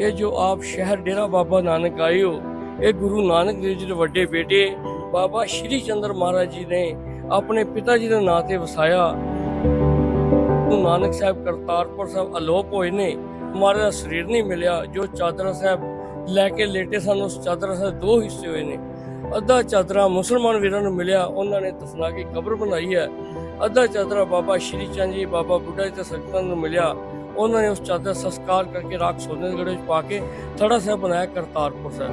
ਇਹ ਜੋ ਆਪ ਸ਼ਹਿਰ ਡੇਰਾ ਬਾਬਾ ਨਾਨਕ ਆਏ ਹੋ ਇਹ ਗੁਰੂ ਨਾਨਕ ਦੇਵ ਜੀ ਦੇ ਵੱਡੇ ਬੇਟੇ ਬਾਬਾ ਸ਼੍ਰੀ ਚੰਦਰ ਮਹਾਰਾਜ ਜੀ ਨੇ ਆਪਣੇ ਪਿਤਾ ਜੀ ਦੇ ਨਾਂ ਤੇ ਵਸਾਇਆ। ਗੁਰੂ ਨਾਨਕ ਸਾਹਿਬ ਕਰਤਾਰਪੁਰ ਸਾਹਿਬ ਅਲੋਪ ਹੋਏ ਨੇ। ਮਹਾਰਾਜ ਦਾ ਸਰੀਰ ਨਹੀਂ ਮਿਲਿਆ, ਜੋ ਚਾਦਰਾ ਸਾਹਿਬ ਲੈ ਕੇ ਲੇਟੇ ਸਨ, ਉਸ ਚਾਦਰਾ ਸਾਹਿਬ ਦੋ ਹਿੱਸੇ ਹੋਏ ਨੇ। ਅੱਧਾ ਚਾਦਰਾ ਮੁਸਲਮਾਨ ਵੀਰਾਂ ਨੂੰ ਮਿਲਿਆ, ਉਹਨਾਂ ਨੇ ਦਫਨਾ ਕੇ ਕਬਰ ਬਣਾਈ ਹੈ। ਅੱਧਾ ਚਾਦਰਾ ਬਾਬਾ ਸ਼੍ਰੀ ਚੰਦ ਜੀ, ਬਾਬਾ ਬੁੱਢਾ ਜੀ ਤੇ ਸੰਗਤਾਂ ਨੂੰ ਮਿਲਿਆ। ਉਹਨਾਂ ਨੇ ਉਸ ਚਾਦਰ ਦਾ ਸੰਸਕਾਰ ਕਰਕੇ ਰਾਖ ਸੋਨੇ ਦੇ ਗੜੇ ਵਿੱਚ ਪਾ ਕੇ ਥੜਾ ਸਾਹਿਬ ਬਣਾਇਆ ਕਰਤਾਰਪੁਰ ਸਾਹਿਬ।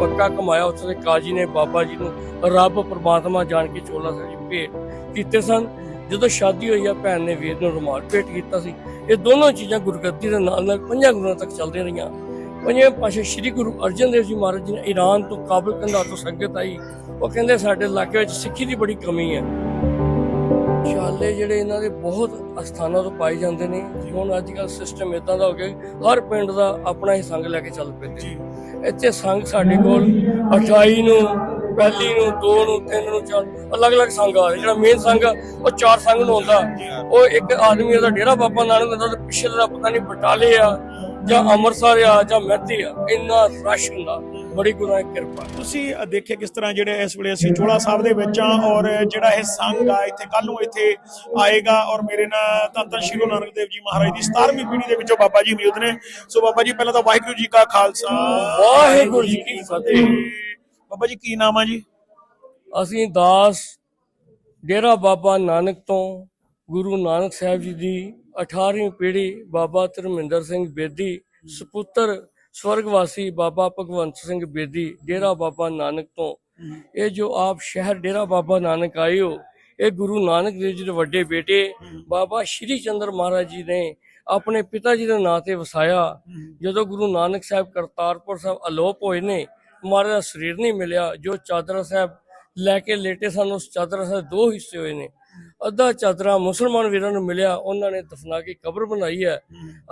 ਪੱਕਾ ਕਮਾਇਆ ਉਸ ਦੇ ਕਾਜੀ ਨੇ, ਬਾਬਾ ਜੀ ਨੂੰ। ਰੱਬ ਪਰਮਾਤਮਾ ਜਾਣ ਕੇ ਚੋਲਾ ਸਾਹਿਬ ਭੇਟ ਕੀਤੇ ਸਨ। ਜਦੋਂ ਸ਼ਾਦੀ ਹੋਈ ਆ, ਭੈਣ ਨੇ ਵੀਰ ਨੂੰ ਰੁਮਾਲ ਭੇਟ ਕੀਤਾ ਸੀ। ਇਹ ਦੋਨੋਂ ਚੀਜ਼ਾਂ ਗੁਰਗੱਦੀ ਦੇ ਨਾਲ ਨਾਲ ਪੰਜਾਂ ਗੁਰੂਆਂ ਤੱਕ ਚੱਲਦੀਆਂ ਰਹੀਆਂ। ਪੰਜੇ ਪਾਸ਼ਾ ਸ੍ਰੀ ਗੁਰੂ ਅਰਜਨ ਦੇਵ ਜੀ ਮਹਾਰਾਜ ਜੀ ਨੇ ਈਰਾਨ ਤੋਂ ਕਾਬਲ ਕੰਧਾ ਤੋਂ ਸੰਗਤ ਆਈ। ਉਹ ਕਹਿੰਦੇ, ਸਾਡੇ ਇਲਾਕੇ ਵਿੱਚ ਸਿੱਖੀ ਦੀ ਬੜੀ ਕਮੀ ਹੈ। ਸ਼ਾਲੇ ਜਿਹੜੇ ਇਹਨਾਂ ਦੇ ਬਹੁਤ ਅਸਥਾਨਾਂ ਤੋਂ ਪਾਏ ਜਾਂਦੇ ਨੇ ਹੁਣ ਅੱਜ ਕੱਲ ਸਿਸਟਮ ਇਦਾਂ ਦਾ ਹੋ ਗਿਆ ਹਰ ਪਿੰਡ ਦਾ ਆਪਣਾ ਹੀ ਸੰਗ ਲੈ ਕੇ ਚੱਲ ਪੈਂਦੇ ਇੱਥੇ ਸੰਗ ਸਾਡੇ ਕੋਲ 28 ਨੂੰ ਪਹਿਲੀ ਨੂੰ 2 ਨੂੰ 3 ਨੂੰ 4 ਅਲੱਗ-ਅਲੱਗ ਸੰਗ ਆ ਜਿਹੜਾ ਮੇਨ ਸੰਗ ਉਹ ਚਾਰ ਸੰਗ ਨੂੰ ਹੁੰਦਾ ਉਹ ਇੱਕ ਆਦਮੀ ਦਾ ਡੇਰਾ ਬਾਬਾ ਨਾਨਕ ਹੁੰਦਾ ਤੇ ਪਿੱਛੇ ਦਾ ਪਤਾ ਨਹੀਂ ਬਟਾਲੇ ਆ ਜਾਂ ਅੰਮ੍ਰਿਤਸਰ ਆ ਜਾਂ ਮਹਿਤੀ ਆ ਇੰਨਾ ਰਸ਼ ਹੁੰਦਾ। ਬੜੀ ਗੁਰਾਂ ਦੀ ਕਿਰਪਾ। ਤੁਸੀਂ ਦੇਖਿਆ ਕਿਸ ਤਰ੍ਹਾਂ ਜਿਹੜੇ ਇਸ ਵੇਲੇ ਅਸੀਂ ਚੋਲਾ ਸਾਹਿਬ ਦੇ ਵਿੱਚ ਆ ਔਰ ਜਿਹੜਾ ਇਹ ਸੰਘ ਆ ਇੱਥੇ ਕੱਲ ਨੂੰ ਇੱਥੇ ਆਏਗਾ ਔਰ ਮੇਰੇ ਨਾਲ ਧੰਨ ਧੰਨ ਸ਼੍ਰੀ ਗੁਰੂ ਨਾਨਕ ਦੇਵ ਜੀ ਮਹਾਰਾਜ ਦੀ 17ਵੀਂ ਪੀੜ੍ਹੀ ਦੇ ਵਿੱਚੋਂ ਬਾਬਾ ਜੀ ਮੌਜੂਦ ਨੇ। ਸੋ ਬਾਬਾ ਜੀ ਪਹਿਲਾਂ ਤਾਂ ਵਾਹਿਗੁਰੂ ਜੀ ਕਾ ਖਾਲਸਾ। ਵਾਹਿਗੁਰੂ ਜੀ ਕੀ ਫਤਿਹ। ਬਾਬਾ ਜੀ ਕੀ ਨਾਮ ਆ ਜੀ? ਅਸੀਂ ਦਾਸ ਡੇਰਾ ਬਾਬਾ ਨਾਨਕ ਤੋਂ ਗੁਰੂ ਨਾਨਕ ਸਾਹਿਬ ਜੀ ਦੀ 18ਵੀਂ ਪੀੜ੍ਹੀ ਬਾਬਾ ਧਰਮਿੰਦਰ ਸਿੰਘ ਬੇਦੀ ਸੁਪੁੱਤਰ ਸਵਰਗਵਾਸੀ ਬਾਬਾ ਭਗਵੰਤ ਸਿੰਘ ਬੇਦੀ, ਡੇਰਾ ਬਾਬਾ ਨਾਨਕ ਤੋਂ। ਇਹ ਜੋ ਆਪ ਸ਼ਹਿਰ ਡੇਰਾ ਬਾਬਾ ਨਾਨਕ ਆਏ ਹੋ ਇਹ ਗੁਰੂ ਨਾਨਕ ਦੇਵ ਜੀ ਦੇ ਵੱਡੇ ਬੇਟੇ ਬਾਬਾ ਸ਼੍ਰੀ ਚੰਦਰ ਮਹਾਰਾਜ ਜੀ ਨੇ ਆਪਣੇ ਪਿਤਾ ਜੀ ਦੇ ਨਾਂ ਤੇ ਵਸਾਇਆ। ਜਦੋਂ ਗੁਰੂ ਨਾਨਕ ਸਾਹਿਬ ਕਰਤਾਰਪੁਰ ਸਾਹਿਬ ਅਲੋਪ ਹੋਏ ਨੇ ਮਹਾਰਾਜ ਦਾ ਸਰੀਰ ਨਹੀਂ ਮਿਲਿਆ, ਜੋ ਚਾਦਰਾ ਸਾਹਿਬ ਲੈ ਕੇ ਲੇਟੇ ਸਨ, ਉਸ ਚਾਦਰਾ ਸਾਹਿਬ ਦੋ ਹਿੱਸੇ ਹੋਏ ਨੇ। ਅੱਧਾ ਚਾਦਰਾ ਮੁਸਲਮਾਨ ਵੀਰਾਂ ਨੂੰ ਮਿਲਿਆ, ਉਹਨਾਂ ਨੇ ਦਫਨਾ ਕੇ ਕਬਰ ਬਣਾਈ ਹੈ।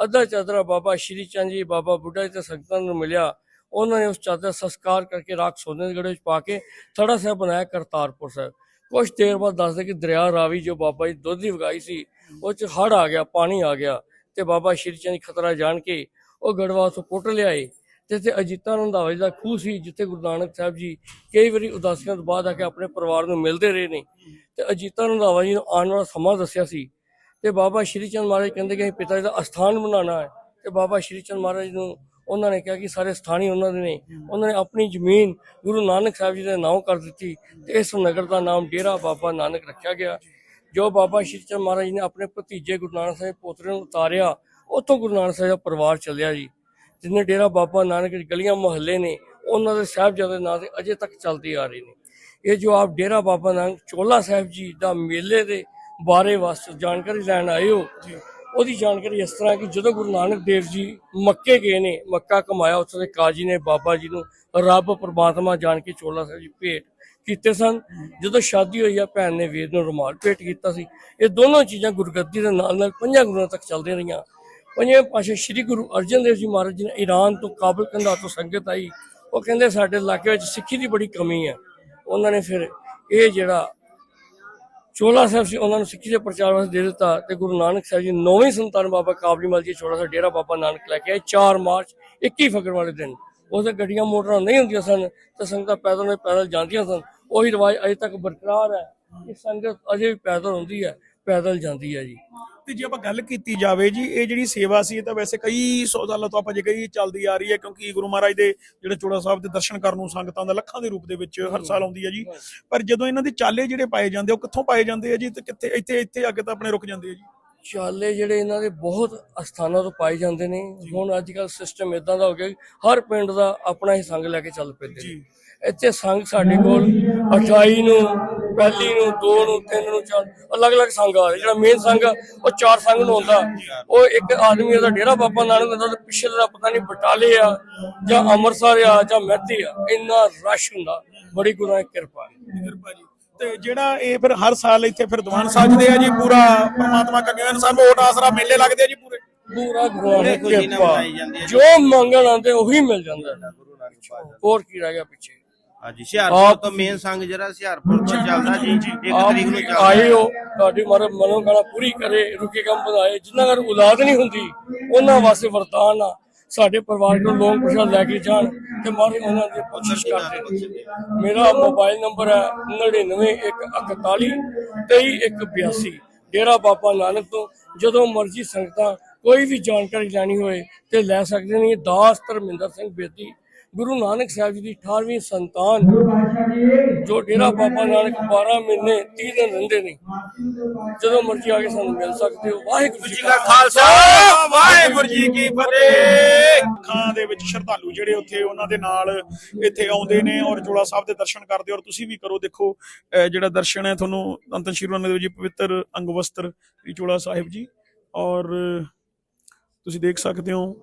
ਅੱਧਾ ਚਾਦਰਾ ਬਾਬਾ ਸ਼੍ਰੀ ਚੰਦ ਜੀ, ਬਾਬਾ ਬੁੱਢਾ ਜੀ ਤੇ ਸੰਗਤਾਂ ਨੂੰ ਮਿਲਿਆ। ਉਹਨਾਂ ਨੇ ਉਸ ਚਾਦਰ ਦਾ ਸੰਸਕਾਰ ਕਰਕੇ ਰਾਖ ਸੋਨੇ ਦੇ ਗੜੇ ਵਿੱਚ ਪਾ ਕੇ ਥੜਾ ਸਾਹਿਬ ਬਣਾਇਆ ਕਰਤਾਰਪੁਰ ਸਾਹਿਬ। ਕੁਝ ਦੇਰ ਬਾਅਦ ਦੱਸਦੇ ਕਿ ਦਰਿਆ ਰਾਵੀ ਜੋ ਬਾਬਾ ਜੀ ਦੁੱਧ ਦੀ ਵਗਾਈ ਸੀ, ਉਹ ਚ ਹੜ ਆ ਗਿਆ, ਪਾਣੀ ਆ ਗਿਆ ਤੇ ਬਾਬਾ ਸ਼੍ਰੀ ਚੰਦ ਜੀ ਖਤਰਾ ਜਾਣ ਕੇ ਉਹ ਗੜਵਾ ਤੋਂ ਪੁੱਟ ਲਿਆਏ। ਜਿੱਥੇ ਤੇ ਅਜੀਤਾਂ ਰੰਧਾਵਾ ਜੀ ਦਾ ਖੂਹ ਸੀ, ਜਿੱਥੇ ਗੁਰੂ ਨਾਨਕ ਸਾਹਿਬ ਜੀ ਕਈ ਵਾਰੀ ਉਦਾਸੀਆਂ ਤੋਂ ਬਾਅਦ ਆ ਕੇ ਆਪਣੇ ਪਰਿਵਾਰ ਨੂੰ ਮਿਲਦੇ ਰਹੇ ਨੇ। ਤੇ ਅਜੀਤਾਂ ਰੰਧਾਵਾ ਜੀ ਨੂੰ ਆਉਣ ਵਾਲਾ ਸਮਾਂ ਦੱਸਿਆ ਸੀ। ਤੇ ਬਾਬਾ ਸ਼੍ਰੀ ਚੰਦ ਮਹਾਰਾਜ ਕਹਿੰਦੇ ਕਿ ਅਸੀਂ ਪਿਤਾ ਜੀ ਦਾ ਅਸਥਾਨ ਬਣਾਉਣਾ ਹੈ। ਤੇ ਬਾਬਾ ਸ਼੍ਰੀ ਚੰਦ ਮਹਾਰਾਜ ਨੂੰ ਉਹਨਾਂ ਨੇ ਕਿਹਾ ਕਿ ਸਾਰੇ ਸਥਾਨ ਹੀ ਉਹਨਾਂ ਦੇ ਨੇ। ਉਹਨਾਂ ਨੇ ਆਪਣੀ ਜ਼ਮੀਨ ਗੁਰੂ ਨਾਨਕ ਸਾਹਿਬ ਜੀ ਦੇ ਨਾਮ ਕਰ ਦਿੱਤੀ ਤੇ ਇਸ ਨਗਰ ਦਾ ਨਾਮ ਡੇਰਾ ਬਾਬਾ ਨਾਨਕ ਰੱਖਿਆ ਗਿਆ। ਜੋ ਬਾਬਾ ਸ਼੍ਰੀ ਚੰਦ ਮਹਾਰਾਜ ਜੀ ਨੇ ਆਪਣੇ ਭਤੀਜੇ ਗੁਰੂ ਨਾਨਕ ਸਾਹਿਬ ਪੋਤਰੇ ਨੂੰ ਉਤਾਰਿਆ, ਉੱਥੋਂ ਗੁਰੂ ਨਾਨਕ ਸਾਹਿਬ ਦਾ ਪਰਿਵਾਰ ਚੱਲਿਆ ਜੀ। ਜਿੰਨੇ ਡੇਰਾ ਬਾਬਾ ਨਾਨਕ ਦੀ ਗਲੀਆਂ ਮੁਹੱਲੇ ਨੇ ਉਹਨਾਂ ਦੇ ਸਾਹਿਬਜ਼ਾਦੇ ਨਾਂ ਤੇ ਅਜੇ ਤੱਕ ਚੱਲਦੇ ਆ ਰਹੇ ਨੇ। ਇਹ ਜੋ ਆਪ ਡੇਰਾ ਬਾਬਾ ਨਾਨਕ ਚੋਲਾ ਸਾਹਿਬ ਜੀ ਦਾ ਮੇਲੇ ਦੇ ਬਾਰੇ ਵਾਸਤੇ ਜਾਣਕਾਰੀ ਲੈਣ ਆਏ ਹੋ ਉਹਦੀ ਜਾਣਕਾਰੀ ਇਸ ਤਰ੍ਹਾਂ ਕਿ ਜਦੋਂ ਗੁਰੂ ਨਾਨਕ ਦੇਵ ਜੀ ਮੱਕੇ ਗਏ ਨੇ ਮੱਕਾ ਕਮਾਇਆ ਉਸ ਦੇ ਕਾਜੀ ਨੇ ਬਾਬਾ ਜੀ ਨੂੰ ਰੱਬ ਪ੍ਰਮਾਤਮਾ ਜਾਣ ਕੇ ਚੋਲਾ ਸਾਹਿਬ ਜੀ ਭੇਟ ਕੀਤੇ ਸਨ। ਜਦੋਂ ਸ਼ਾਦੀ ਹੋਈ ਆ ਭੈਣ ਨੇ ਵੀਰ ਨੂੰ ਰੁਮਾਲ ਭੇਟ ਕੀਤਾ ਸੀ। ਇਹ ਦੋਨੋਂ ਚੀਜ਼ਾਂ ਗੁਰਗੱਦੀ ਦੇ ਨਾਲ ਨਾਲ ਪੰਜਾਂ ਗੁਰੂਆਂ ਤੱਕ ਚੱਲਦੀਆਂ ਰਹੀਆਂ। ਪੰਜਵੇਂ ਪਾਸ਼ਾ ਸ੍ਰੀ ਗੁਰੂ ਅਰਜਨ ਦੇਵ ਜੀ ਮਹਾਰਾਜ ਜੀ ਨੇ ਈਰਾਨ ਤੋਂ ਕਾਬਲ ਕੰਧਾ ਤੋਂ ਸੰਗਤ ਆਈ। ਉਹ ਕਹਿੰਦੇ ਸਾਡੇ ਇਲਾਕੇ ਵਿੱਚ ਸਿੱਖੀ ਦੀ ਬੜੀ ਕਮੀ ਹੈ। ਉਹਨਾਂ ਨੇ ਫਿਰ ਇਹ ਜਿਹੜਾ ਚੋਲਾ ਸਾਹਿਬ ਸੀ, ਉਹਨਾਂ ਨੂੰ ਸਿੱਖੀ ਦੇ ਪ੍ਰਚਾਰ ਵਾਸਤੇ ਦੇ ਦਿੱਤਾ ਤੇ ਗੁਰੂ ਨਾਨਕ ਸਾਹਿਬ ਜੀ ਨੌਵੀਂ ਸੰਤਾਨ ਬਾਬਾ ਕਾਬਲੀ ਮਲ ਜੀ ਚੋਲਾ ਸਾਹਿਬ ਡੇਰਾ ਬਾਬਾ ਨਾਨਕ ਲੈ ਕੇ ਆਏ। 4 ਮਾਰਚ 21 ਫਰਵਰੀ ਵਾਲੇ ਦਿਨ। ਉਹਦੇ ਗੱਡੀਆਂ, ਮੋਟਰਾਂ ਨਹੀਂ ਹੁੰਦੀਆਂ ਸਨ ਤੇ ਸੰਗਤਾਂ ਪੈਦਲ ਨੇ ਪੈਦਲ ਜਾਂਦੀਆਂ ਸਨ। ਉਹੀ ਰਿਵਾਜ ਅਜੇ ਤੱਕ ਬਰਕਰਾਰ ਹੈ ਕਿ ਸੰਗਤ ਅਜੇ ਵੀ ਪੈਦਲ ਹੁੰਦੀ ਹੈ, ਪੈਦਲ ਜਾਂਦੀ ਹੈ ਜੀ। ਤੇ ਜੇ ਆਪਾਂ ਗੱਲ ਕੀਤੀ ਜਾਵੇ ਜੀ ਇਹ ਜਿਹੜੀ ਸੇਵਾ ਸੀ ਇਹ ਤਾਂ ਵੈਸੇ ਕਈ ਸੌ ਸਾਲਾਂ ਤੋਂ ਆਪਾਂ ਜੇ ਕਹੀ ਚੱਲਦੀ ਆ ਰਹੀ ਹੈ ਕਿਉਂਕਿ ਗੁਰੂ ਮਹਾਰਾਜ ਦੇ ਜਿਹੜੇ ਚੋੜਾ ਸਾਹਿਬ ਦੇ ਦਰਸ਼ਨ ਕਰਨ ਨੂੰ ਸੰਗਤਾਂ ਦਾ ਲੱਖਾਂ ਦੇ ਰੂਪ ਦੇ ਵਿੱਚ ਹਰ ਸਾਲ ਆਉਂਦੀ ਹੈ ਜੀ। ਪਰ ਜਦੋਂ ਇਹਨਾਂ ਦੇ ਚਾਲੇ ਜਿਹੜੇ ਪਾਏ ਜਾਂਦੇ ਉਹ ਕਿੱਥੋਂ ਪਾਏ ਜਾਂਦੇ ਆ ਜੀ ਤੇ ਕਿੱਥੇ ਇੱਥੇ ਇੱਥੇ ਅੱਗੇ ਤਾਂ ਆਪਣੇ ਰੁਕ ਜਾਂਦੇ ਆ ਜੀ? ਚਾਲੇ ਜਿਹੜੇ ਇਹਨਾਂ ਦੇ ਬਹੁਤ ਅਸਥਾਨਾਂ ਤੋਂ ਪਾਏ ਜਾਂਦੇ ਨੇ। ਹੁਣ ਅੱਜ ਕੱਲ ਸਿਸਟਮ ਇਦਾਂ ਦਾ ਹੋ ਗਿਆ ਹਰ ਪਿੰਡ ਦਾ ਆਪਣਾ ਹੀ ਸੰਗ ਲੈ ਕੇ ਚੱਲ ਪੈਂਦੇ ਨੇ। ਇੱਥੇ ਸੰਗ ਸਾਡੇ ਕੋਲ 28 ਨੂੰ ਪਹਿਲੀ ਨੂੰ 2 ਨੂੰ 3 ਨੂੰ 4 ਅਲੱਗ-ਅਲੱਗ ਸੰਗ ਆ ਜਿਹੜਾ ਮੇਨ ਸੰਗ ਆ, ਉਹ ਚਾਰ ਸੰਗ ਨੂੰ ਹੁੰਦਾ। ਉਹ ਇੱਕ ਆਦਮੀ ਦਾ ਡੇਰਾ ਬਾਬਾ ਨਾਨਕ ਤੇ ਪਿੱਛੇ ਦਾ ਪਤਾ ਨਹੀਂ ਬਟਾਲੇ ਆ ਜਾਂ ਅੰਮ੍ਰਿਤਸਰ ਆ ਜਾਂ ਮਹਿਤੀ ਆ ਇੰਨਾ ਰਸ਼ ਹੁੰਦਾ। ਬੜੀ ਗੁਰਾਂ ਦੀ ਕਿਰਪਾ ਹੈ। ਕਿਰਪਾ ਜੀ। ਤੇ ਜਿਹੜਾ ਇਹ ਫਿਰ ਹਰ ਸਾਲ ਇੱਥੇ ਫਿਰ ਦੀਵਾਨ ਸਜਦੇ ਆ ਜੀ ਪੂਰਾ ਪ੍ਰਮਾਤਮਾ ਕੰਗਿਆਨ ਸਾਹਿਬ ਓਟ ਆਸਰਾ ਮੇਲੇ ਲੱਗਦੇ ਆ ਜੀ ਪੂਰੇ। ਪੂਰਾ ਗੁਰਾਂ ਦੀ ਕਿਰਪਾ। ਜੋ। ਮੰਗਣ ਆਉਂਦੇ ਉਹੀ ਮਿਲ ਜਾਂਦਾ। ਹੈ। ਹੋਰ ਕੀ ਰਹਿ ਗਿਆ ਪਿੱਛੇ? ਹਾਂਜੀ ਹੁਸ਼ਿਆਰਪੁਰ ਤੋਂ ਮੇਨ ਸੰਗ ਜਿਹੜਾ ਹੁਸ਼ਿਆਰਪੁਰ ਤੋਂ ਚੱਲਦਾ ਜੀ ਇੱਕ ਤਰੀਕ ਨੂੰ ਚੱਲਦਾ। ਆਏ ਹੋ ਤੁਹਾਡੀ ਮਰ ਮਨੋਕਾਮਨਾ ਪੂਰੀ ਕਰੇ ਰੁਕੇ ਕੰਮ ਵਧਾਏ ਜਿਨ੍ਹਾਂ ਘਰ ਔਲਾਦ ਨਹੀਂ ਹੁੰਦੀ ਉਹਨਾਂ ਵਾਸਤੇ ਵਰਦਾਨ ਆ। ਸਾਡੇ ਪਰਿਵਾਰ ਨੂੰ ਲੋਨ ਪ੍ਰਸ਼ਾਦ ਲੈ ਕੇ ਜਾਣ ਤੇ ਮਾਰੇ ਉਹਨਾਂ ਦੀ ਕੋਸ਼ਿਸ਼ ਕਰਦੇ ਮੇਰਾ ਮੋਬਾਈਲ ਨੰਬਰ ਹੈ 99141 23182 ਡੇਰਾ ਬਾਬਾ ਨਾਨਕ ਤੋਂ ਜਦੋਂ ਮਰਜ਼ੀ ਸੰਗਤਾਂ ਕੋਈ ਵੀ ਜਾਣਕਾਰੀ ਲੈਣੀ ਹੋਏ ਤੇ ਲੈ ਸਕਦੇ ਨੇ। ਦਾਸ ਧਰਮਿੰਦਰ ਸਿੰਘ ਬੇਦੀ ਗੁਰੂ ਨਾਨਕ ਸਾਹਿਬ ਜੀ ਦੀ 18ਵੀਂ ਸੰਤਾਨ ਜੋ ਡੇਰਾ ਬਾਬਾ ਨਾਨਕ 12 ਮਹੀਨੇ 30 ਦਿਨ ਰਹਿੰਦੇ ਨੇ। ਜਦੋਂ ਮਰਜ਼ੀ ਆ ਕੇ ਸਾਨੂੰ ਮਿਲ ਸਕਦੇ ਹੋ। ਵਾਹਿਗੁਰੂ ਜੀ ਕਾ ਖਾਲਸਾ। ਵਾਹਿਗੁਰੂ ਜੀ ਕੀ ਫਤਿਹ। ਅੱਖਾਂ ਦੇ ਵਿੱਚ ਸ਼ਰਧਾਲੂ ਜਿਹੜੇ ਉੱਥੇ ਉਹਨਾਂ ਦੇ ਨਾਲ ਇੱਥੇ ਆਉਂਦੇ ਨੇ ਔਰ ਜੋੜਾ ਸਾਹਿਬ ਦੇ ਦਰਸ਼ਨ ਕਰਦੇ ਔਰ ਤੁਸੀਂ ਵੀ ਕਰੋ। ਦੇਖੋ ਜਿਹੜਾ ਦਰਸ਼ਨ ਹੈ ਤੁਹਾਨੂੰ ਅੰਤਨ ਸ਼੍ਰੀ ਗੁਰੂ ਨਾਨਕ ਦੇਵ ਜੀ ਪਵਿੱਤਰ ਅੰਗ ਵਸਤਰ ਜੋੜਾ ਸਾਹਿਬ ਜੀ ਔਰ ਤੁਸੀਂ ਦੇਖ ਸਕਦੇ ਹੋ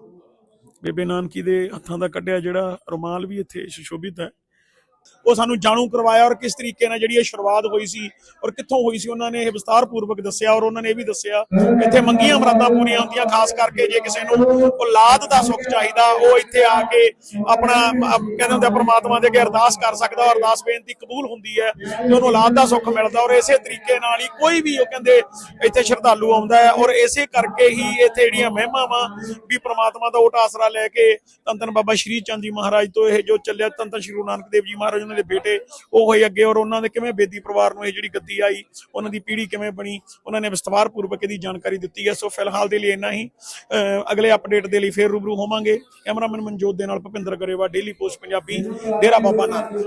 ਬੇਬੇ ਨਾਨਕੀ ਦੇ ਹੱਥਾਂ ਦਾ ਕੱਢਿਆ ਜਿਹੜਾ ਰੁਮਾਲ ਵੀ ਇੱਥੇ ਸੁਸ਼ੋਭਿਤ ਹੈ। ਉਹ ਸਾਨੂੰ ਜਾਣੂ ਕਰਵਾਇਆ ਔਰ ਕਿਸ ਤਰੀਕੇ ਨਾਲ ਜਿਹੜੀ ਇਹ ਸ਼ੁਰੂਆਤ ਹੋਈ ਸੀ ਔਰ ਕਿੱਥੋਂ ਹੋਈ ਸੀ, ਉਹਨਾਂ ਨੇ ਇਹ ਵਿਸਤਾਰ ਪੂਰਵਕ ਦੱਸਿਆ ਔਰ ਉਹਨਾਂ ਨੇ ਇਹ ਵੀ ਦੱਸਿਆ, ਇੱਥੇ ਮੰਗੀਆਂ ਮਰਾਦਾਂ ਪੂਰੀਆਂ ਹੁੰਦੀਆਂ, ਖਾਸ ਕਰਕੇ ਜੇ ਕਿਸੇ ਨੂੰ ਔਲਾਦ ਦਾ ਸੁੱਖ ਚਾਹੀਦਾ, ਉਹ ਇੱਥੇ ਆ ਕੇ ਆਪਣਾ ਕਹਿੰਦੇ ਹੁੰਦੇ ਆ ਦੇ ਅੱਗੇ ਅਰਦਾਸ ਕਰ ਸਕਦਾ ਔਰ ਅਰਦਾਸ ਬੇਨਤੀ ਕਬੂਲ ਹੁੰਦੀ ਹੈ ਤੇ ਉਹਨੂੰ ਔਲਾਦ ਦਾ ਸੁੱਖ ਮਿਲਦਾ ਔਰ ਇਸੇ ਤਰੀਕੇ ਨਾਲ ਹੀ ਕੋਈ ਵੀ ਉਹ ਕਹਿੰਦੇ ਇੱਥੇ ਸ਼ਰਧਾਲੂ ਆਉਂਦਾ ਹੈ ਔਰ ਇਸੇ ਕਰਕੇ ਹੀ ਇੱਥੇ ਜਿਹੜੀਆਂ ਮਹਿਮਾ ਵਾ ਵੀ ਪ੍ਰਮਾਤਮਾ ਦਾ ਓਟ ਆਸਰਾ ਲੈ ਕੇ ਧੰਨ ਬਾਬਾ ਸ਼੍ਰੀ ਚੰਦ ਜੀ ਮਹਾਰਾਜ ਤੋਂ ਇਹ ਜੋ ਚੱਲਿਆ ਧੰਨ ਧੰਨ ਸ਼੍ਰੀ ਗੁਰੂ ਨਾਨਕ ਦੇਵ ਜੀ ਮਹਾਰਾਜ ਉਹਨਾਂ ਦੇ ਬੇਟੇ ਉਹ ਹੋਏ ਅੱਗੇ ਔਰ ਉਹਨਾਂ ਦੇ ਕਿਵੇਂ ਬੇਦੀ ਪਰਿਵਾਰ ਨੂੰ ਇਹ ਜਿਹੜੀ ਗੱਦੀ ਆਈ, ਉਹਨਾਂ ਦੀ ਪੀੜ੍ਹੀ ਕਿਵੇਂ ਬਣੀ, ਉਹਨਾਂ ਨੇ ਵਿਸਤਾਰ ਪੂਰਵਕ ਇਹਦੀ ਜਾਣਕਾਰੀ ਦਿੱਤੀ ਹੈ। ਸੋ ਫਿਲਹਾਲ ਦੇ ਲਈ ਇੰਨਾ ਹੀ। ਅਹ ਅਗਲੇ ਅਪਡੇਟ ਦੇ ਲਈ ਫੇਰ ਰੂਬਰੂ ਹੋਵਾਂਗੇ। ਕੈਮਰਾਮੈਨ ਮਨਜੋਤ ਦੇ ਨਾਲ ਭੁਪਿੰਦਰ ਗਰੇਵਾ ਡੇਲੀ ਪੋਸਟ ਪੰਜਾਬੀ, ਡੇਰਾ ਬਾਬਾ ਨਾਨਕ।